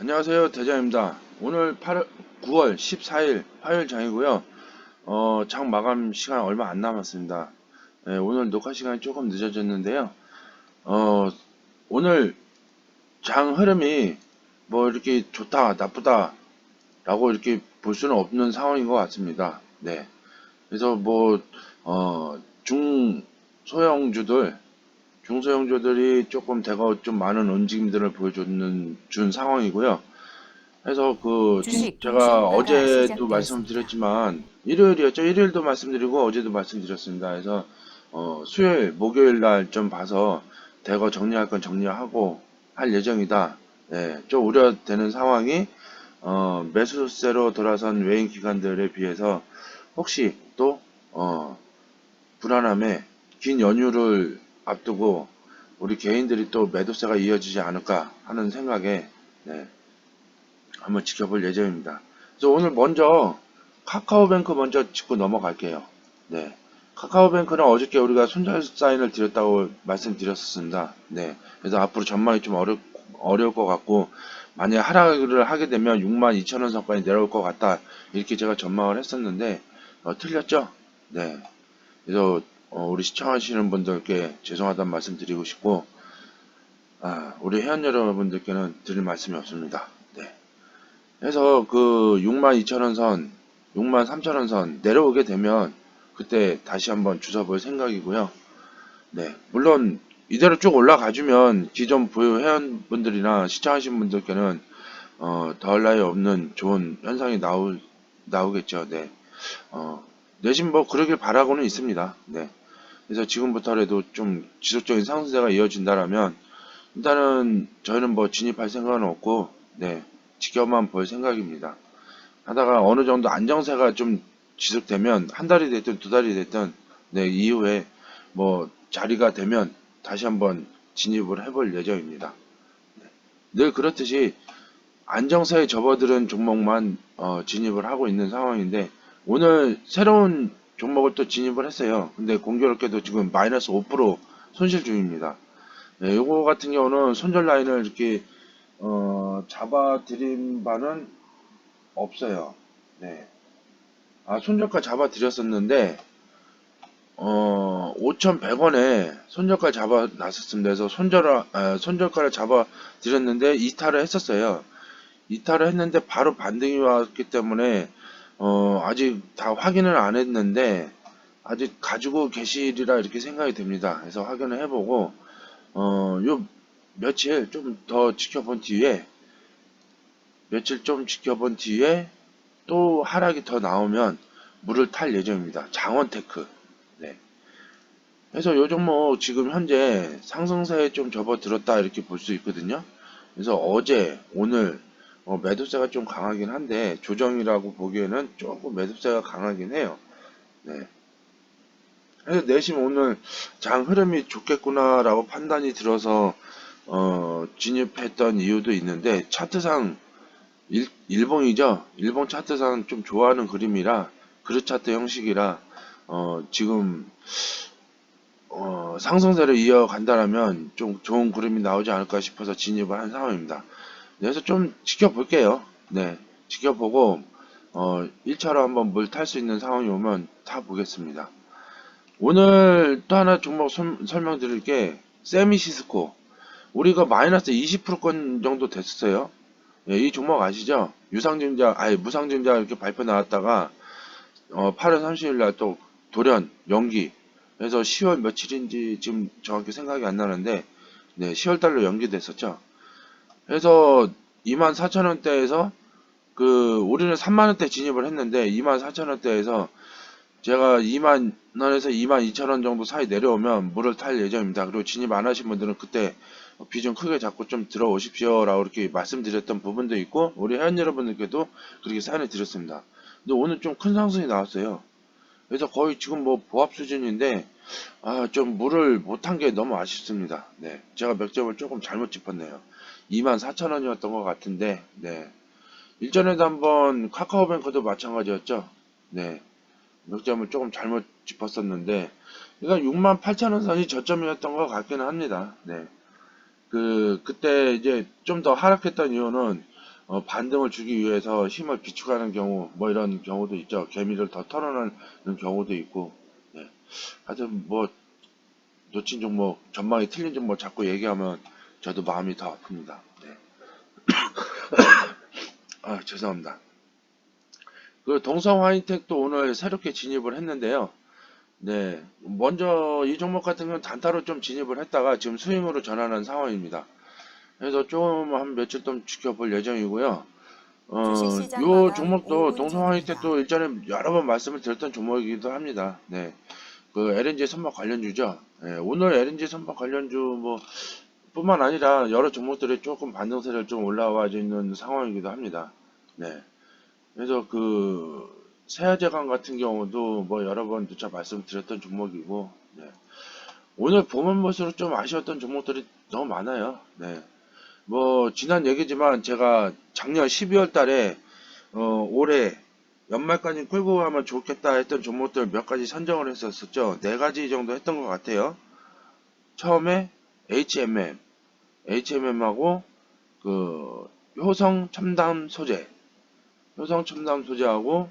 안녕하세요. 대장입니다. 오늘 8월 9월 14일 화요일 장이고요. 어, 장 마감 시간 얼마 안 남았습니다. 네, 오늘 녹화 시간이 조금 늦어졌는데요. 어, 오늘 장 흐름이 뭐 이렇게 좋다 나쁘다 라고 이렇게 볼 수는 없는 상황인 것 같습니다. 네. 그래서 뭐 어, 중소형주들 중소형주들이 조금 대거 좀 많은 움직임들을 보여주는 준 상황이고요. 그래서 그 주식 제가 어제도 시작되었습니다. 말씀드렸지만 일요일이었죠. 일요일도 말씀드리고 어제도 말씀드렸습니다. 그래서 어, 수요일, 목요일 날 좀 봐서 대거 정리할 건 정리하고 할 예정이다. 예, 좀 우려되는 상황이 어, 매수세로 돌아선 외인 기관들에 비해서 혹시 또 어, 불안함에 긴 연휴를 앞두고 우리 개인들이 또 매도세가 이어지지 않을까 하는 생각에 네, 한번 지켜볼 예정입니다. 그래서 오늘 먼저 카카오뱅크 먼저 짚고 넘어갈게요. 네, 카카오뱅크는 어저께 우리가 손절 사인을 드렸다고 말씀드렸었습니다. 네, 그래서 앞으로 전망이 좀 어려, 어려울 것 같고 만약 하락을 하게 되면 62,000원 선까지 내려올 것 같다 이렇게 제가 전망을 했었는데 어, 틀렸죠? 네, 그래서 어, 우리 시청하시는 분들께 죄송하다는 말씀 드리고 싶고, 아, 우리 회원 여러분들께는 드릴 말씀이 없습니다. 네. 그래서 그 62,000원 선, 63,000원 선 내려오게 되면 그때 다시 한번 주워볼 생각이고요. 네. 물론 이대로 쭉 올라가주면 기존 보유 회원분들이나 시청하신 분들께는 어, 더할 나위 없는 좋은 현상이 나오, 나오겠죠. 네. 어, 내심 뭐 그러길 바라고는 있습니다. 네. 그래서 지금부터라도 좀 지속적인 상승세가 이어진다라면 일단은 저희는 뭐 진입할 생각은 없고 네 지켜만 볼 생각입니다. 하다가 어느 정도 안정세가 좀 지속되면 한 달이 됐든 두 달이 됐든 네 이후에 뭐 자리가 되면 다시 한번 진입을 해볼 예정입니다. 네. 늘 그렇듯이 안정세에 접어들은 종목만 어, 진입을 하고 있는 상황인데 오늘 새로운 종목을 또 진입을 했어요. 근데 공교롭게도 지금 마이너스 5% 손실 중입니다. 네, 요거 같은 경우는 손절 라인을 이렇게 어, 잡아 드린 바는 없어요. 네. 아, 손절가 잡아 드렸었는데 어, 5,100원에 손절가 잡아 놨었습니다. 그래서 손절 아, 손절가를 잡아 드렸는데 이탈을 했었어요. 이탈을 했는데 바로 반등이 왔기 때문에 어, 아직 다 확인을 안 했는데, 아직 가지고 계시리라 이렇게 생각이 됩니다. 그래서 확인을 해보고, 어, 요 며칠 좀 더 지켜본 뒤에, 며칠 좀 지켜본 뒤에, 또 하락이 더 나오면 물을 탈 예정입니다. 장원테크. 네. 그래서 요 종목 지금 현재 상승세에 좀 접어들었다 이렇게 볼 수 있거든요. 그래서 어제, 오늘, 어, 매도세가 좀 강하긴 한데 조정이라고 보기에는 조금 매도세가 강하긴 해요. 네. 그래서 내심 오늘 장 흐름이 좋겠구나라고 판단이 들어서 어, 진입했던 이유도 있는데 차트상 일, 일봉이죠. 일봉 차트상 좀 좋아하는 그림이라 그릇 차트 형식이라 어, 지금 어, 상승세를 이어간다라면 좀 좋은 그림이 나오지 않을까 싶어서 진입을 한 상황입니다. 그래서 좀 지켜볼게요. 네. 지켜보고, 어, 1차로 한번 물 탈 수 있는 상황이 오면 타 보겠습니다. 오늘 또 하나 종목 설- 설명드릴 게, 세미시스코. 우리가 마이너스 20%권 정도 됐었어요. 예, 이 종목 아시죠? 유상증자, 아니, 무상증자 이렇게 발표 나왔다가, 어, 8월 30일 날 또 돌연, 연기. 그래서 10월 며칠인지 지금 정확히 생각이 안 나는데, 네, 10월 달로 연기됐었죠. 그래서 24,000원대에서 그 우리는 3만원대 진입을 했는데 24,000원대에서 제가 2만 원에서 2만 2천 원 정도 사이 내려오면 물을 탈 예정입니다. 그리고 진입 안 하신 분들은 그때 비중 크게 잡고 좀 들어오십시오 라고 이렇게 말씀드렸던 부분도 있고 우리 회원 여러분들께도 그렇게 사인을 드렸습니다. 근데 오늘 좀 큰 상승이 나왔어요. 그래서 거의 지금 뭐 보합 수준인데 아 좀 물을 못한 게 너무 아쉽습니다. 네, 제가 몇 점을 조금 잘못 짚었네요. 24,000원이었던 것 같은데, 네. 일전에도 한번 카카오뱅크도 마찬가지였죠. 네. 몇 점을 조금 잘못 짚었었는데, 그러니까 68,000원 선이 저점이었던 것 같기는 합니다. 네. 그, 그때 이제 좀 더 하락했던 이유는, 어, 반등을 주기 위해서 힘을 비축하는 경우 뭐 이런 경우도 있죠. 개미를 더 털어내는 경우도 있고. 네. 하여튼 뭐 놓친 종목 전망이 틀린 종목 자꾸 얘기하면 저도 마음이 더 아픕니다. 네. 아 죄송합니다. 그 동성 화이텍도 오늘 새롭게 진입을 했는데요. 네, 먼저 이 종목 같은 경우는 단타로 좀 진입을 했다가 지금 스윙으로 전환한 상황입니다. 그래서 좀 한 며칠 좀 지켜볼 예정이고요. 어, 마감 종목도 5분 동성 화이텍 전입니다. 도 일전에 여러 번 말씀을 드렸던 종목이기도 합니다. 네, 그 LNG 선박 관련주죠. 네, 오늘 LNG 선박 관련주 뭐 뿐만 아니라 여러 종목들이 조금 반등세를 좀 올라와 있는 상황이기도 합니다. 네. 그래서 그 세아제강 같은 경우도 뭐 여러 번 누차 말씀드렸던 종목이고 네. 오늘 보면 볼수록 좀 아쉬웠던 종목들이 너무 많아요. 네. 뭐 지난 얘기지만 제가 작년 12월 달에 어 올해 연말까지 끌고 가면 좋겠다 했던 종목들 몇 가지 선정을 했었었죠. 네 가지 정도 했던 것 같아요. 처음에 HMM, HMM하고 그 효성 첨단 소재, 효성 첨단 소재하고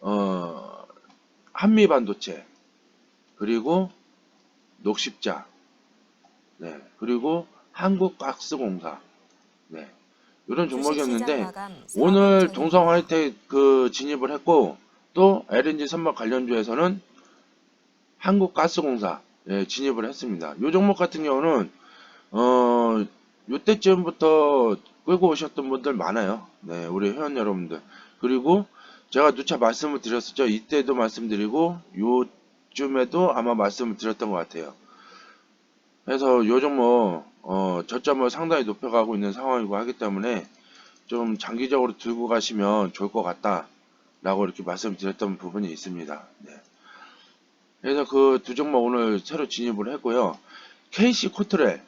어 한미 반도체. 그리고 녹십자, 네. 그리고 한국가스공사, 네. 이런 종목이었는데 주식시장 마감 4분 오늘. 동성 화이텍 그 진입을 했고 또 LNG 선박 관련주에서는 한국가스공사 예, 진입을 했습니다. 이 종목 같은 경우는 어 요때쯤부터 끌고 오셨던 분들 많아요. 네, 우리 회원 여러분들. 그리고 제가 누차 말씀을 드렸었죠. 이때도 말씀드리고 요쯤에도 아마 말씀을 드렸던 것 같아요. 그래서 요 종목 어, 저점을 상당히 높여가고 있는 상황이고 하기 때문에 좀 장기적으로 들고 가시면 좋을 것 같다 라고 이렇게 말씀드렸던 부분이 있습니다. 네. 그래서 그 두 종목 오늘 새로 진입을 했고요. KC 코트렐,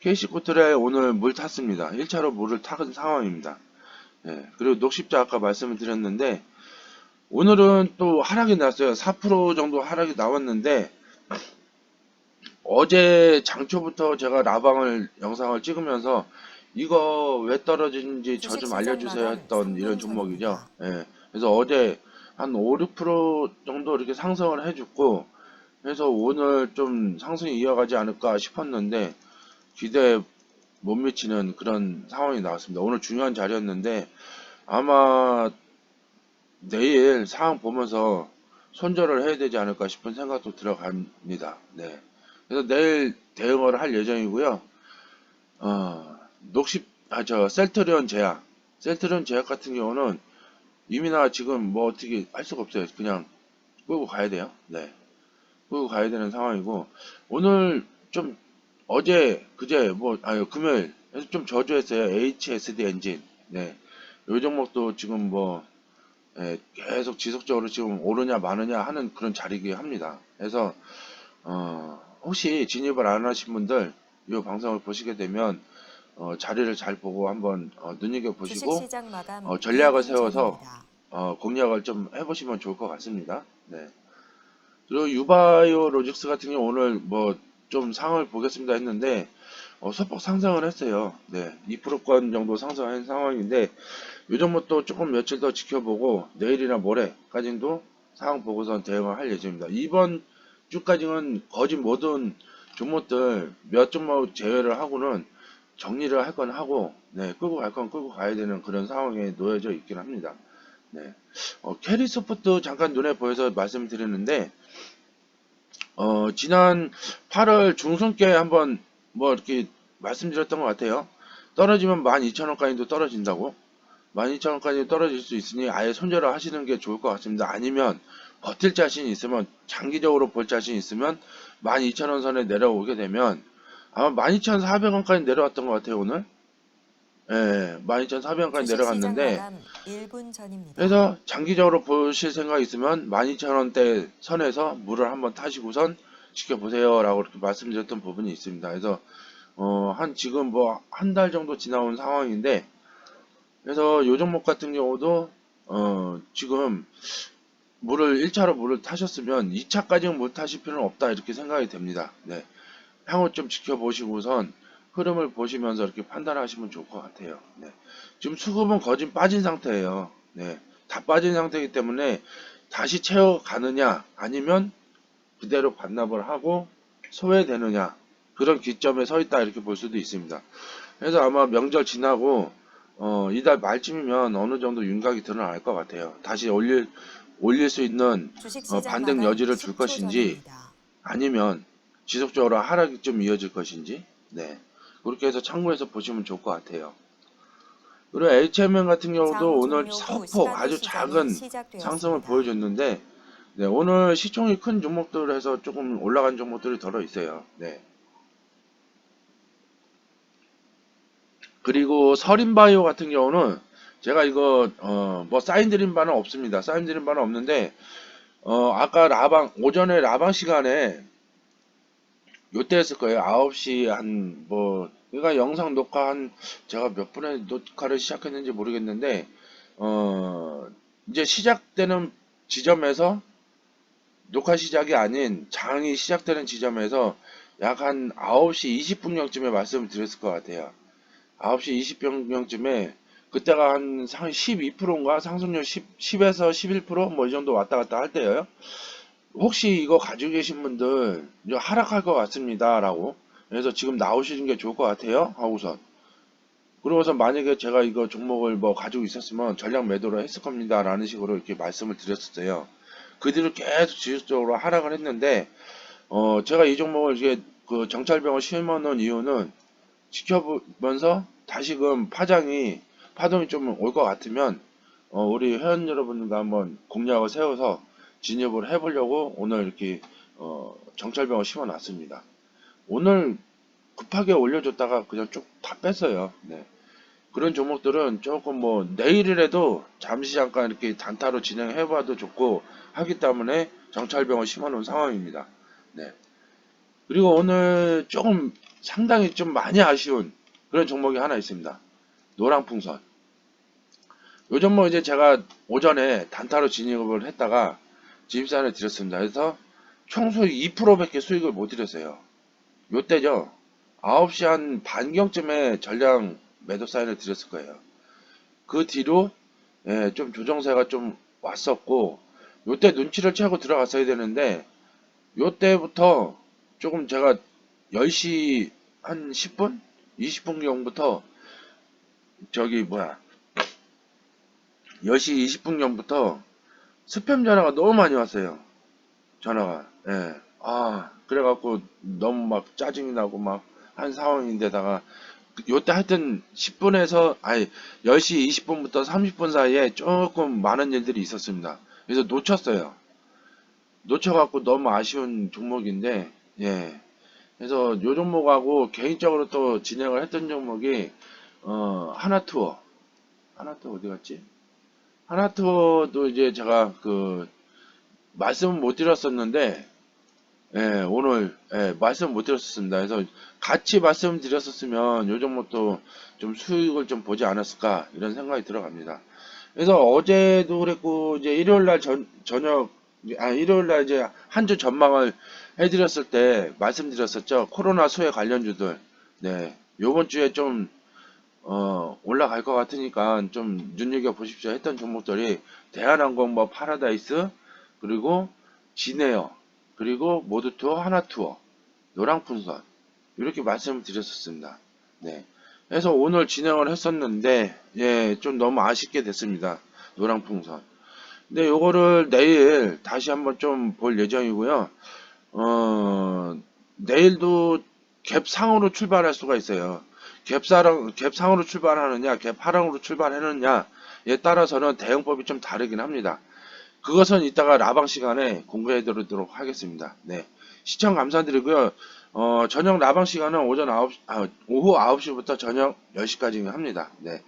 KC 코트렐 오늘 물 탔습니다. 1차로 물을 타은 상황입니다. 네. 그리고 녹십자 아까 말씀을 드렸는데 오늘은 또 하락이 났어요. 4% 정도 하락이 나왔는데 어제 장초부터 제가 라방을 영상을 찍으면서 이거 왜 떨어지는지 저 좀 알려주세요 했던 이런 종목이죠. 예. 그래서 어제 한 5, 6% 정도 이렇게 상승을 해줬고 그래서 오늘 좀 상승이 이어가지 않을까 싶었는데 기대에 못 미치는 그런 상황이 나왔습니다. 오늘 중요한 자리였는데 아마 내일 상황 보면서 손절을 해야 되지 않을까 싶은 생각도 들어갑니다. 네. 그래서 내일 대응을 할 예정이고요. 어, 녹십, 아, 저, 셀트리온 제약. 셀트리온 제약 같은 경우는 이미나 지금 뭐 어떻게 할 수가 없어요. 그냥 끌고 가야 돼요. 네. 끌고 가야 되는 상황이고, 오늘 좀 어제, 그제, 뭐, 아유, 금요일, 좀 저조했어요. HSD 엔진. 네. 요 종목도 지금 뭐, 예, 계속 지속적으로 지금 오르냐 마느냐 하는 그런 자리이긴 합니다. 그래서, 어, 혹시 진입을 안 하신 분들, 이 방송을 보시게 되면, 어, 자리를 잘 보고 한번 어, 눈여겨 보시고, 주식시장 마감 어, 전략을 2분 세워서. 어, 공략을 좀 해보시면 좋을 것 같습니다. 네. 그리고 유바이오 로직스 같은 경우 오늘 뭐 좀 상을 보겠습니다 했는데 어, 소폭 상승을 했어요. 네, 2%권 정도 상승한 상황인데 요즘 뭐또 조금 며칠 더 지켜보고 내일이나 모레까지도 상황 보고선 대응을 할 예정입니다. 이번 주까지는 거의 모든 종목들 몇 종목 제외를 하고는 정리를 할 건 하고 네, 끌고 갈 건 끌고 가야 되는 그런 상황에 놓여져 있긴 합니다. 네. 어, 캐리 소프트 잠깐 눈에 보여서 말씀드렸는데, 어, 지난 8월 중순께 한번 뭐 이렇게 말씀드렸던 것 같아요. 떨어지면 12,000원까지도 떨어진다고. 12,000원까지 떨어질 수 있으니 아예 손절을 하시는 게 좋을 것 같습니다. 아니면 버틸 자신이 있으면, 장기적으로 볼 자신이 있으면 12,000원 선에 내려오게 되면 아마 12,400원까지 내려왔던 것 같아요, 오늘. 예, 12,400원까지 주식시장 내려갔는데, 마감 1분 전입니다. 그래서 장기적으로 보실 생각 있으면 12,000원대 선에서 물을 한번 타시고선 지켜보세요 라고 이렇게 말씀드렸던 부분이 있습니다. 그래서 어, 한 지금 뭐 한 달 정도 지나온 상황인데 그래서 요 종목 같은 경우도 어, 지금 물을 1차로 물을 타셨으면 2차까지는 물 타실 필요는 없다 이렇게 생각이 됩니다. 네. 향후 좀 지켜보시고선 흐름을 보시면서 이렇게 판단하시면 좋을 것 같아요. 네. 지금 수급은 거진 빠진 상태예요. 네. 다 빠진 상태이기 때문에 다시 채워가느냐 아니면 그대로 반납을 하고 소외되느냐 그런 기점에 서 있다 이렇게 볼 수도 있습니다. 그래서 아마 명절 지나고 어, 이달 말쯤이면 어느 정도 윤곽이 드러날 것 같아요. 다시 올릴 올릴 수 있는 어, 반등 여지를 줄 것인지 아니면 지속적으로 하락이 좀 이어질 것인지 네 그렇게 해서 참고해서 보시면 좋을 것 같아요. 그리고 HMN 같은 경우도 오늘 소폭 아주 작은 상승을 보여줬는데 네, 오늘 시총이 큰 종목들에서 조금 올라간 종목들이 덜어 있어요. 네. 그리고 서린바이오 같은 경우는 제가 이거 어, 뭐 사인 드린 바는 없습니다. 사인 드린 바는 없는데 어, 아까 라방 오전에 라방 시간에 요때 했을 거예요. 9시 한 뭐 그러니까 영상 녹화 한 제가 몇 분에 녹화를 시작했는지 모르겠는데 어 이제 시작되는 지점에서 녹화 시작이 아닌 장이 시작되는 지점에서 약 한 9시 20분경쯤에 말씀을 드렸을 것 같아요. 9시 20분경쯤에 그때가 한 12%인가 상승률 10, 10에서 11%뭐 이 정도 왔다 갔다 할 때예요. 혹시 이거 가지고 계신 분들 이제 하락할 것 같습니다 라고. 그래서 지금 나오시는 게 좋을 것 같아요. 하고선. 그러고서 만약에 제가 이거 종목을 뭐 가지고 있었으면 전략 매도를 했을 겁니다 라는 식으로 이렇게 말씀을 드렸었어요. 그 뒤로 계속 지속적으로 하락을 했는데 어 제가 이 종목을 이게 그 정찰병을 심어 놓은 이유는 지켜보면서 다시금 파장이 파동이 좀 올 것 같으면 어 우리 회원 여러분과 한번 공략을 세워서 진입을 해보려고 오늘 이렇게 어, 정찰병을 심어놨습니다. 오늘 급하게 올려줬다가 그냥 쭉 다 뺐어요. 네. 그런 종목들은 조금 뭐 내일이라도 잠시 잠깐 이렇게 단타로 진행해봐도 좋고 하기 때문에 정찰병을 심어놓은 상황입니다. 네. 그리고 오늘 조금 상당히 좀 많이 아쉬운 그런 종목이 하나 있습니다. 노랑풍선. 요 종목 이제 제가 오전에 단타로 진입을 했다가 진입사를 드렸습니다. 그래서 총수 2%밖에 수익을 못 드렸어요. 요때죠. 9시 한 반경쯤에 전량 매도 사인을 드렸을 거예요. 그 뒤로 예, 좀 조정세가 좀 왔었고 요때 눈치를 채고 들어갔어야 되는데 요때부터 조금 제가 10시 한 10분? 20분 경부터 저기 뭐야 10시 20분 경부터 스팸 전화가 너무 많이 왔어요. 전화가. 예. 아, 그래갖고 너무 막 짜증이 나고 막 한 상황인데다가 요때 하여튼 10분에서 아니 10시 20분부터 30분 사이에 조금 많은 일들이 있었습니다. 그래서 놓쳤어요. 놓쳐갖고 너무 아쉬운 종목인데 예. 그래서 요 종목하고 개인적으로 또 진행을 했던 종목이 어 하나투어 하나투어 어디 갔지? 하나투어도 이제 제가 그 말씀은 못 드렸었는데 예, 오늘 예, 말씀 못 드렸었습니다. 그래서 같이 말씀드렸었으면 요 정도도 좀 수익을 좀 보지 않았을까 이런 생각이 들어갑니다. 그래서 어제도 그랬고 이제 일요일 날 전, 저녁 아 일요일 날 이제 한 주 전망을 해드렸을 때 말씀드렸었죠. 코로나 수혜 관련주들 네 요번 주에 좀 어, 올라갈 것 같으니까 좀 눈여겨 보십시오 했던 종목들이 대한항공 뭐 파라다이스 그리고 진에어 그리고 모두투어 하나투어 노랑풍선 이렇게 말씀을 드렸었습니다. 네. 그래서 오늘 진행을 했었는데 예, 좀 너무 아쉽게 됐습니다. 노랑풍선. 근데 요거를 내일 다시 한번 좀 볼 예정이고요. 어, 내일도 갭 상으로 출발할 수가 있어요. 갭사랑, 갭상으로 출발하느냐, 갭하랑으로 출발하느냐에 따라서는 대응법이 좀 다르긴 합니다. 그것은 이따가 라방 시간에 공부해 드리도록 하겠습니다. 네. 시청 감사드리고요. 어, 저녁 라방 시간은 오전 9시, 아, 오후 9시부터 저녁 10시까지 합니다. 네.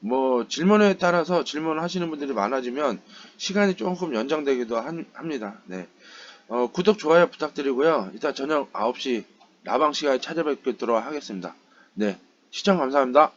뭐, 질문에 따라서 질문을 하시는 분들이 많아지면 시간이 조금 연장되기도 한- 합니다. 네. 어, 구독, 좋아요 부탁드리고요. 이따 저녁 9시 라방 시간에 찾아뵙도록 하겠습니다. 네. 시청 감사합니다.